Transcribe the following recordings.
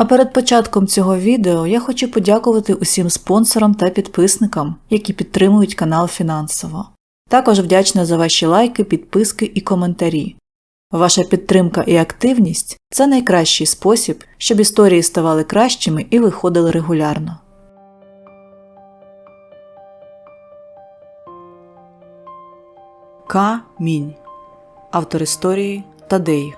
А перед початком цього відео я хочу подякувати усім спонсорам та підписникам, які підтримують канал фінансово. Також вдячна за ваші лайки, підписки і коментарі. Ваша підтримка і активність це найкращий спосіб, щоб історії ставали кращими і виходили регулярно. Камінь. Автор історії Тадей.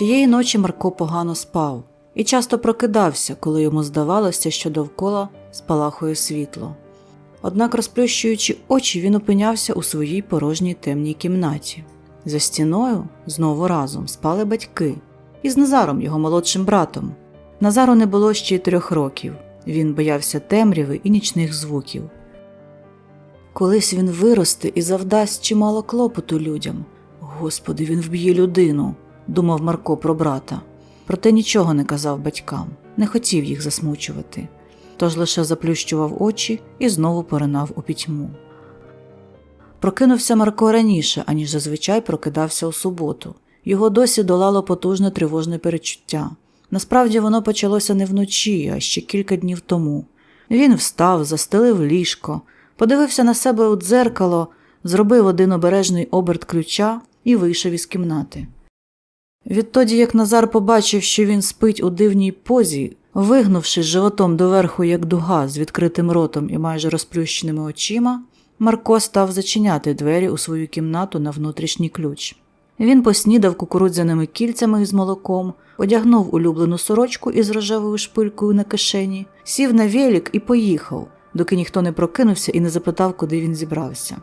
Тієї ночі Марко погано спав і часто прокидався, коли йому здавалося, що довкола спалахує світло. Однак, розплющуючи очі, він опинявся у своїй порожній темній кімнаті. За стіною знову разом спали батьки із Назаром, його молодшим братом. Назару не було ще й трьох років. Він боявся темряви і нічних звуків. Колись він виросте і завдасть чимало клопоту людям. Господи, він вб'є людину, думав Марко про брата. Проте нічого не казав батькам, не хотів їх засмучувати, тож лише заплющував очі і знову поринав у пітьму. Прокинувся Марко раніше, аніж зазвичай прокидався у суботу. Його досі долало потужне тривожне перечуття. Насправді воно почалося не вночі, а ще кілька днів тому. Він встав, застелив ліжко, подивився на себе у дзеркало, зробив один обережний оберт ключа і вийшов із кімнати. Відтоді, як Назар побачив, що він спить у дивній позі, вигнувшись животом доверху, як дуга, з відкритим ротом і майже розплющеними очима, Марко став зачиняти двері у свою кімнату на внутрішній ключ. Він поснідав кукурудзяними кільцями із молоком, одягнув улюблену сорочку із рожевою шпилькою на кишені, сів на велик і поїхав, доки ніхто не прокинувся і не запитав, куди він зібрався.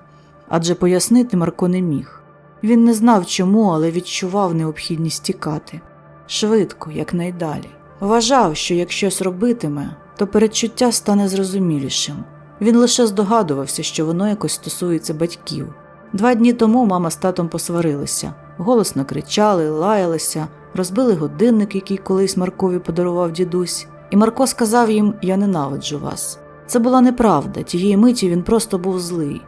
Адже пояснити Марко не міг. Він не знав чому, але відчував необхідність тікати. Швидко, якнайдалі. Вважав, що як щось робитиме, то передчуття стане зрозумілішим. Він лише здогадувався, що воно якось стосується батьків. Два дні тому мама з татом посварилися, голосно кричали, лаялися, розбили годинник, який колись Маркові подарував дідусь, і Марко сказав їм Я ненавиджу вас. Це була неправда, тієї миті він просто був злий.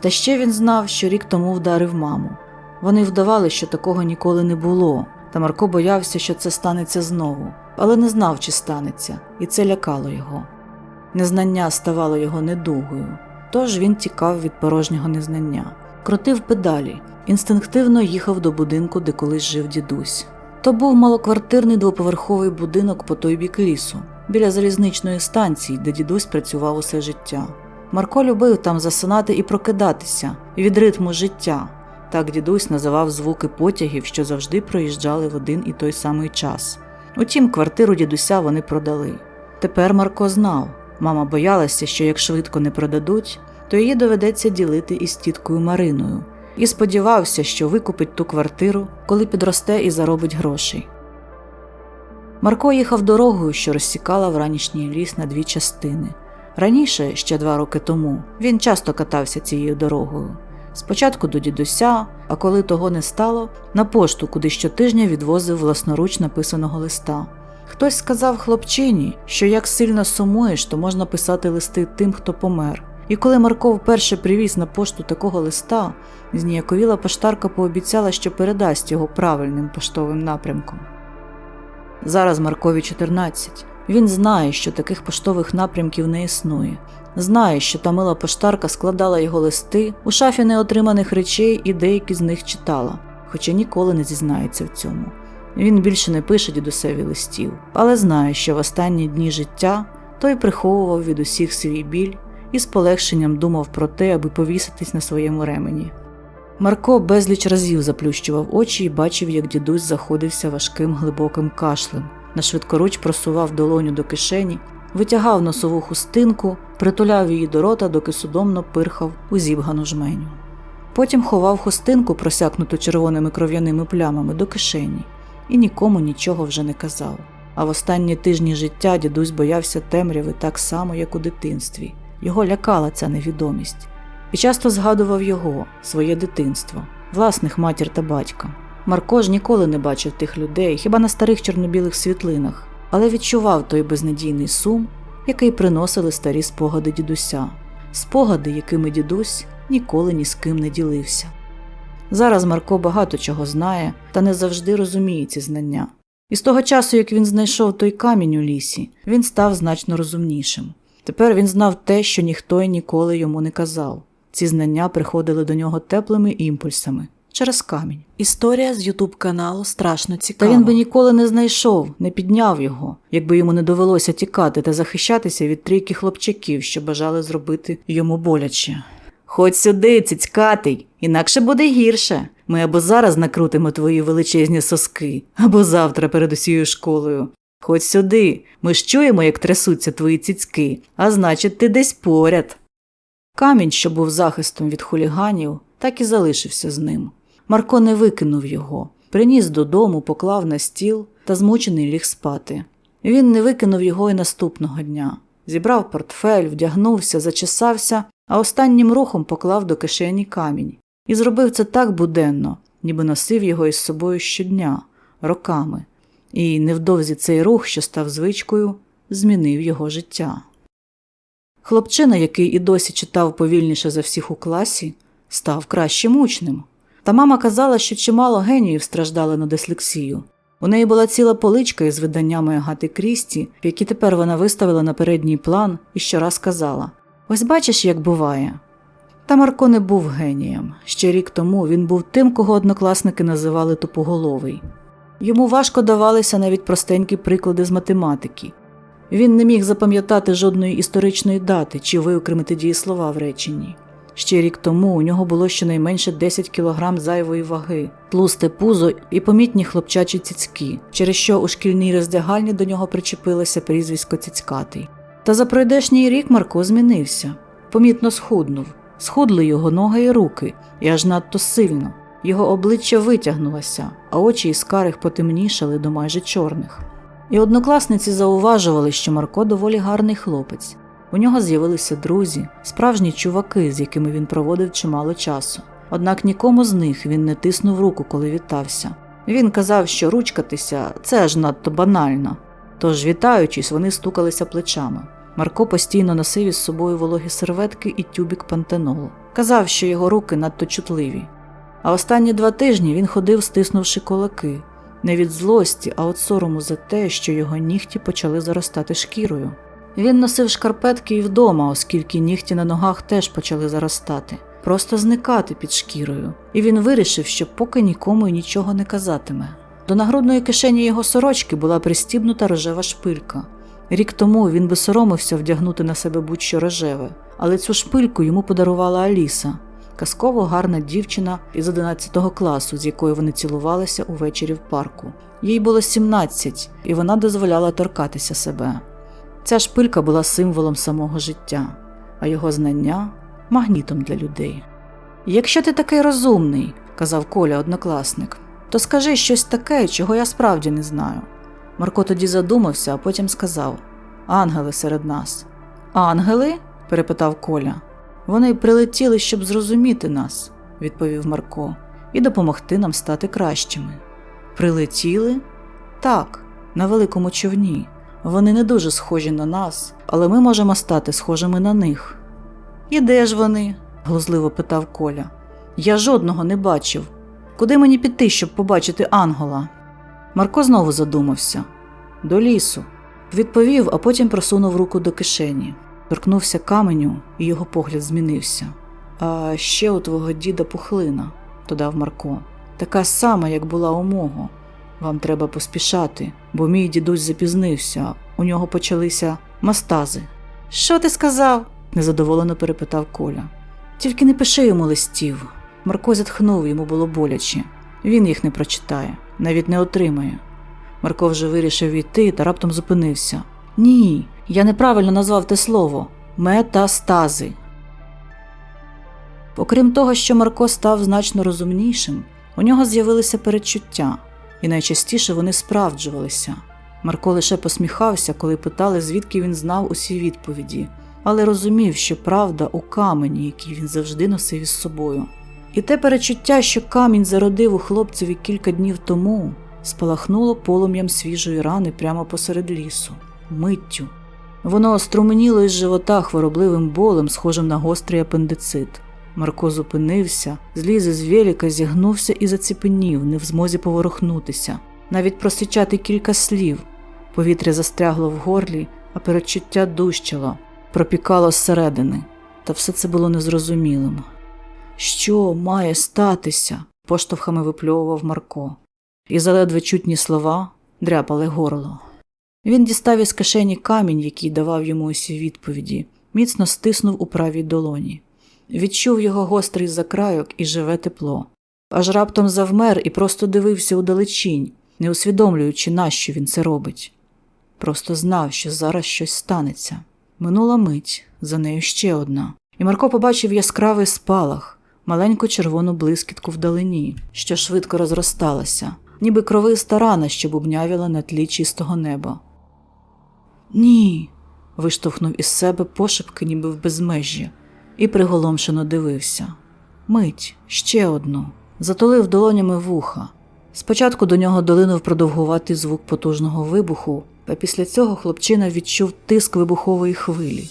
Та ще він знав, що рік тому вдарив маму. Вони вдавали, що такого ніколи не було, та Марко боявся, що це станеться знову, але не знав, чи станеться, і це лякало його. Незнання ставало його недугою, тож він тікав від порожнього незнання, крутив педалі, інстинктивно їхав до будинку, де колись жив дідусь. То був малоквартирний двоповерховий будинок по той бік лісу, біля залізничної станції, де дідусь працював усе життя. Марко любив там засинати і прокидатися від ритму життя. Так дідусь називав звуки потягів, що завжди проїжджали в один і той самий час. Утім, квартиру дідуся вони продали. Тепер Марко знав, мама боялася, що як швидко не продадуть, то її доведеться ділити із тіткою Мариною, і сподівався, що викупить ту квартиру, коли підросте і заробить грошей. Марко їхав дорогою, що розсікала вранішній ліс на дві частини. Раніше, ще два роки тому, він часто катався цією дорогою. Спочатку до дідуся, а коли того не стало, на пошту, куди щотижня відвозив власноруч написаного листа. Хтось сказав хлопчині, що як сильно сумуєш, то можна писати листи тим, хто помер. І коли Марко вперше привіз на пошту такого листа, зніяковіла поштарка пообіцяла, що передасть його правильним поштовим напрямком. Зараз Маркові 14. Він знає, що таких поштових напрямків не існує. Знає, що та мила поштарка складала його листи у шафі неотриманих речей і деякі з них читала, хоча ніколи не зізнається в цьому. Він більше не пише дідусеві листів, але знає, що в останні дні життя той приховував від усіх свій біль і з полегшенням думав про те, аби повіситись на своєму ремені. Марко безліч разів заплющував очі і бачив, як дідусь заходився важким глибоким кашлем, на швидкоруч просував долоню до кишені, витягав носову хустинку, притуляв її до рота, доки судомно пирхав у зібгану жменю. Потім ховав хустинку, просякнуту червоними кров'яними плямами, до кишені, і нікому нічого вже не казав. А в останні тижні життя дідусь боявся темряви так само, як у дитинстві. Його лякала ця невідомість. І часто згадував його, своє дитинство, власних матір та батька. Марко ж ніколи не бачив тих людей, хіба на старих чорнобілих світлинах, але відчував той безнадійний сум, який приносили старі спогади дідуся, спогади, якими дідусь ніколи ні з ким не ділився. Зараз Марко багато чого знає та не завжди розуміє ці знання. І з того часу, як він знайшов той камінь у лісі, він став значно розумнішим. Тепер він знав те, що ніхто й ніколи йому не казав. Ці знання приходили до нього теплими імпульсами через камінь. Історія з Ютуб каналу страшно цікава. Та він би ніколи не знайшов, не підняв його, якби йому не довелося тікати та захищатися від трійки хлопчаків, що бажали зробити йому боляче. Ходь сюди, цицькатий, інакше буде гірше. Ми або зараз накрутимо твої величезні соски, або завтра перед усією школою. Ходь сюди, ми ж чуємо, як трясуться твої цицьки, а значить, ти десь поряд. Камінь, що був захистом від хуліганів, так і залишився з ним. Марко не викинув його, приніс додому, поклав на стіл та змучений ліг спати. Він не викинув його і наступного дня. Зібрав портфель, вдягнувся, зачесався, а останнім рухом поклав до кишені камінь. І зробив це так буденно, ніби носив його із собою щодня, роками. І невдовзі цей рух, що став звичкою, змінив його життя. Хлопчина, який і досі читав повільніше за всіх у класі, став кращим учнем. Та мама казала, що чимало геніїв страждали на дислексію. У неї була ціла поличка із виданнями Агати Крісті, які тепер вона виставила на передній план і щораз казала Ось бачиш, як буває. Та Марко не був генієм. Ще рік тому він був тим, кого однокласники називали тупоголовий. Йому важко давалися навіть простенькі приклади з математики. Він не міг запам'ятати жодної історичної дати чи виокремити дієслова в реченні. Ще рік тому у нього було щонайменше 10 кілограм зайвої ваги, тлусте пузо і помітні хлопчачі цицьки, через що у шкільній роздягальні до нього причепилося прізвисько цицькатий. Та за пройдешній рік Марко змінився, помітно схуднув, схудли його ноги і руки, і аж надто сильно. Його обличчя витягнулося, а очі із карих потемнішали до майже чорних. І однокласниці зауважували, що Марко доволі гарний хлопець. У нього з'явилися друзі, справжні чуваки, з якими він проводив чимало часу. Однак нікому з них він не тиснув руку, коли вітався. Він казав, що ручкатися це аж надто банально. Тож, вітаючись, вони стукалися плечами. Марко постійно носив із собою вологі серветки і тюбік пантенолу. Казав, що його руки надто чутливі. А останні два тижні він ходив, стиснувши кулаки, не від злості, а від сорому за те, що його нігті почали заростати шкірою. Він носив шкарпетки і вдома, оскільки нігті на ногах теж почали заростати, просто зникати під шкірою, і він вирішив, що поки нікому й нічого не казатиме. До нагрудної кишені його сорочки була пристібнута рожева шпилька. Рік тому він би соромився вдягнути на себе будь-що рожеве, але цю шпильку йому подарувала Аліса, казково гарна дівчина із 11 класу, з якою вони цілувалися увечері в парку. Їй було 17, і вона дозволяла торкатися себе. Ця шпилька була символом самого життя, а його знання магнітом для людей. Якщо ти такий розумний, казав Коля однокласник, то скажи щось таке, чого я справді не знаю. Марко тоді задумався, а потім сказав Ангели серед нас. Ангели? перепитав Коля. Вони прилетіли, щоб зрозуміти нас, відповів Марко, і допомогти нам стати кращими. Прилетіли? Так, на великому човні. Вони не дуже схожі на нас, але ми можемо стати схожими на них. І де ж вони? глузливо питав Коля. Я жодного не бачив. Куди мені піти, щоб побачити Ангола? Марко знову задумався до лісу. Відповів, а потім просунув руку до кишені. Торкнувся каменю, і його погляд змінився. А ще у твого діда пухлина, додав Марко, така сама, як була у мого. Вам треба поспішати, бо мій дідусь запізнився, у нього почалися мастази. Що ти сказав? незадоволено перепитав Коля. Тільки не пиши йому листів. Марко зітхнув, йому було боляче. Він їх не прочитає, навіть не отримає. Марко вже вирішив війти та раптом зупинився. Ні, я неправильно назвав те слово метастази. Окрім того, що Марко став значно розумнішим, у нього з'явилися передчуття, і найчастіше вони справджувалися. Марко лише посміхався, коли питали, звідки він знав усі відповіді, але розумів, що правда у камені, який він завжди носив із собою. І те перечуття, що камінь зародив у хлопцеві кілька днів тому, спалахнуло полум'ям свіжої рани прямо посеред лісу, миттю. Воно оструменіло із живота хворобливим болем, схожим на гострий апендицит. Марко зупинився, зліз із веліка, зігнувся і заціпенів, не в змозі поворухнутися, навіть просичати кілька слів. Повітря застрягло в горлі, а передчуття дужчало, пропікало зсередини, та все це було незрозумілим. Що має статися? поштовхами випльовував Марко, і заледве чутні слова дряпали горло. Він дістав із кишені камінь, який давав йому усі відповіді, міцно стиснув у правій долоні. Відчув його гострий закрайок і живе тепло. Аж раптом завмер і просто дивився удалечінь, не усвідомлюючи, нащо він це робить. Просто знав, що зараз щось станеться. Минула мить, за нею ще одна, і Марко побачив яскравий спалах, маленьку червону блискітку вдалині, що швидко розросталася, ніби кровиста рана, що бубнявіла на тлі чистого неба. Ні. виштовхнув із себе пошепки, ніби в безмежжі, і приголомшено дивився. Мить, ще одну, затулив долонями вуха. Спочатку до нього долинув продовгуватий звук потужного вибуху, а після цього хлопчина відчув тиск вибухової хвилі.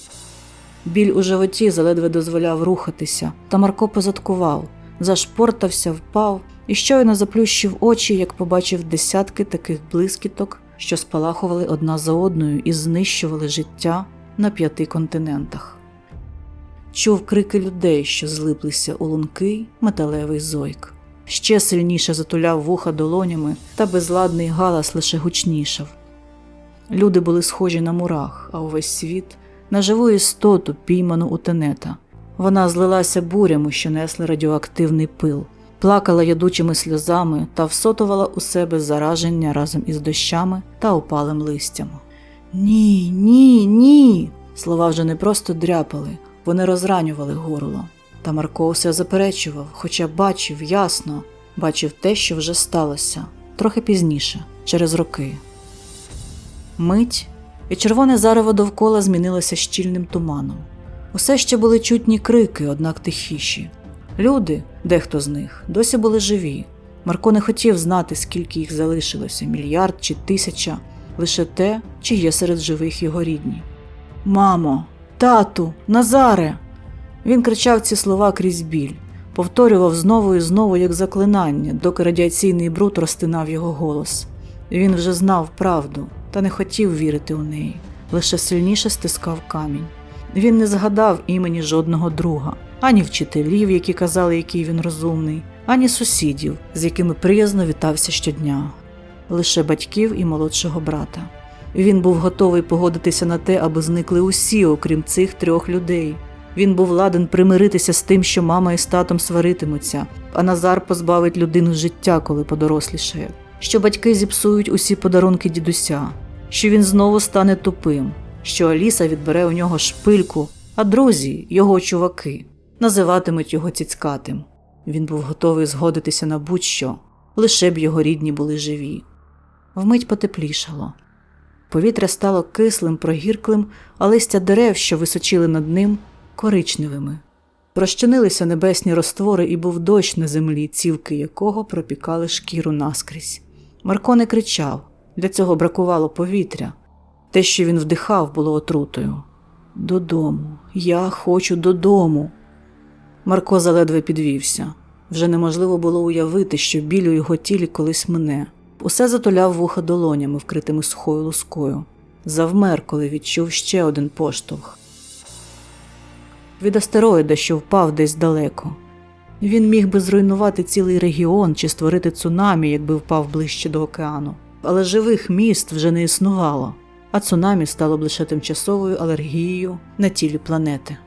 Біль у животі заледве дозволяв рухатися, та Марко позадкував, зашпортався, впав і щойно заплющив очі, як побачив десятки таких блискіток, що спалахували одна за одною і знищували життя на п'яти континентах. Чув крики людей, що злиплися у лункий металевий зойк. Ще сильніше затуляв вуха долонями, та безладний галас лише гучнішав. Люди були схожі на мурах, а увесь світ на живу істоту, пійману у тенета. Вона злилася бурями, що несли радіоактивний пил, плакала ядучими сльозами та всотувала у себе зараження разом із дощами та опалим листям. Ні, ні, ні. Слова вже не просто дряпали, вони розранювали горло. Та Марко все заперечував, хоча бачив ясно, бачив те, що вже сталося, трохи пізніше, через роки. Мить, і червоне зарево довкола змінилося щільним туманом. Усе ще були чутні крики, однак тихіші. Люди, дехто з них, досі були живі. Марко не хотів знати, скільки їх залишилося мільярд чи тисяча, лише те, чи є серед живих його рідні. Мамо, тату, Назаре. Він кричав ці слова крізь біль, повторював знову і знову як заклинання, доки радіаційний бруд розтинав його голос. Він вже знав правду та не хотів вірити у неї, лише сильніше стискав камінь. Він не згадав імені жодного друга, ані вчителів, які казали, який він розумний, ані сусідів, з якими приязно вітався щодня, лише батьків і молодшого брата. Він був готовий погодитися на те, аби зникли усі, окрім цих трьох людей. Він був ладен примиритися з тим, що мама із татом сваритимуться, а Назар позбавить людину життя, коли подорослішає, що батьки зіпсують усі подарунки дідуся, що він знову стане тупим, що Аліса відбере у нього шпильку, а друзі, його чуваки, називатимуть його ціцькатим. Він був готовий згодитися на будь-що, лише б його рідні були живі. Вмить потеплішало. Повітря стало кислим, прогірклим, а листя дерев, що височили над ним, коричневими. Розчинилися небесні роствори, і був дощ на землі, цівки якого пропікали шкіру наскрізь. Марко не кричав, для цього бракувало повітря. Те, що він вдихав, було отрутою. Додому, я хочу додому. Марко заледве підвівся. Вже неможливо було уявити, що біль у його тілі колись мине. Усе затуляв вуха долонями, вкритими сухою лускою. Завмер, коли відчув ще один поштовх. Від астероїда, що впав десь далеко. Він міг би зруйнувати цілий регіон чи створити цунамі, якби впав ближче до океану. Але живих міст вже не існувало, а цунамі стало б лише тимчасовою алергією на тілі планети.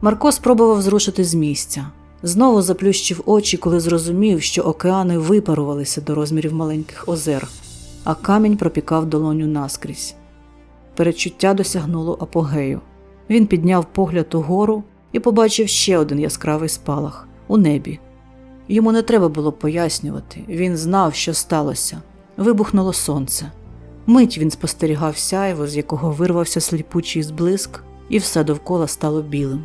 Марко спробував зрушити з місця. Знову заплющив очі, коли зрозумів, що океани випарувалися до розмірів маленьких озер, а камінь пропікав долоню наскрізь. Перечуття досягнуло апогею. Він підняв погляд угору і побачив ще один яскравий спалах у небі. Йому не треба було пояснювати, він знав, що сталося. Вибухнуло сонце. Мить він спостерігав сяйво, з якого вирвався сліпучий зблиск, і все довкола стало білим.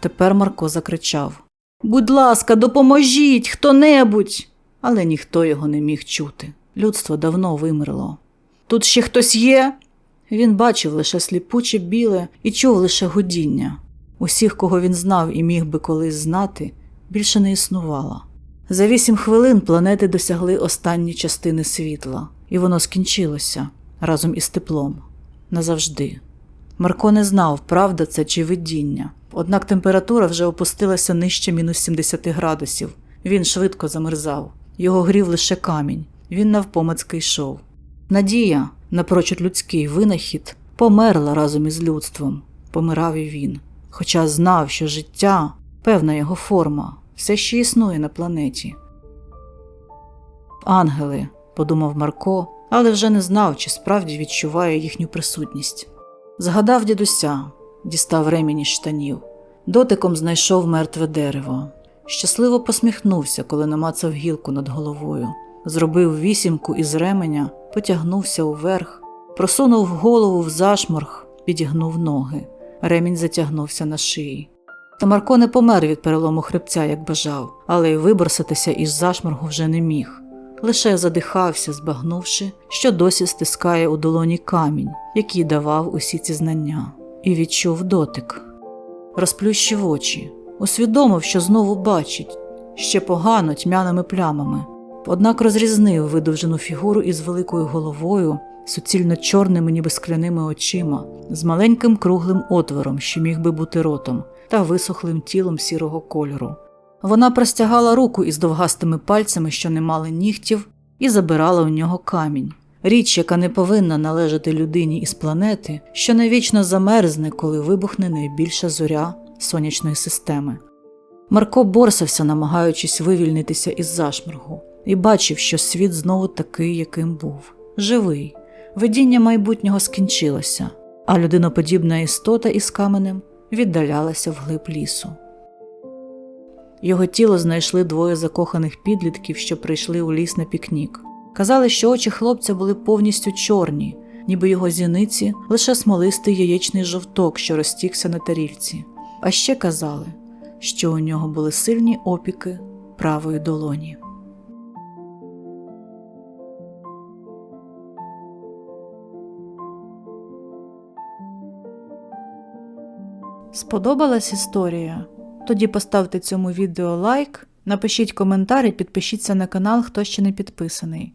Тепер Марко закричав Будь ласка, допоможіть хто небудь. Але ніхто його не міг чути. Людство давно вимерло. Тут ще хтось є? Він бачив лише сліпуче біле і чув лише гудіння. Усіх, кого він знав і міг би колись знати, більше не існувало. За вісім хвилин планети досягли останні частини світла, і воно скінчилося разом із теплом назавжди. Марко не знав, правда це чи видіння, однак температура вже опустилася нижче мінус 70 градусів. Він швидко замерзав, його грів лише камінь, він навпомацьки йшов. Надія, напрочуд людський винахід, померла разом із людством, помирав і він, хоча знав, що життя, певна його форма, все ще існує на планеті. Ангели, подумав Марко, але вже не знав, чи справді відчуває їхню присутність. Згадав дідуся, дістав ремінь штанів, дотиком знайшов мертве дерево. Щасливо посміхнувся, коли намацав гілку над головою, зробив вісімку із ременя, потягнувся уверх, просунув голову в зашморг, підігнув ноги. Ремінь затягнувся на шиї. Та Марко не помер від перелому хребця, як бажав, але й виборсатися із зашморгу вже не міг. Лише задихався, збагнувши, що досі стискає у долоні камінь, який давав усі ці знання, і відчув дотик. Розплющив очі, усвідомив, що знову бачить ще погано тьмяними плямами, однак розрізнив видовжену фігуру із великою головою, суцільно чорними, ніби скляними очима, з маленьким круглим отвором, що міг би бути ротом, та висохлим тілом сірого кольору. Вона простягала руку із довгастими пальцями, що не мали нігтів, і забирала у нього камінь. Річ, яка не повинна належати людині із планети, що навічно замерзне, коли вибухне найбільша зоря сонячної системи. Марко борсався, намагаючись вивільнитися із зашморгу, і бачив, що світ знову такий, яким був живий. Видіння майбутнього скінчилося, а людиноподібна істота із каменем віддалялася вглиб лісу. Його тіло знайшли двоє закоханих підлітків, що прийшли у ліс на пікнік. Казали, що очі хлопця були повністю чорні, ніби його зіниці лише смолистий яєчний жовток, що розтікся на тарільці. А ще казали, що у нього були сильні опіки правої долоні. Сподобалась історія? Тоді поставте цьому відео лайк, напишіть коментар і підпишіться на канал, хто ще не підписаний.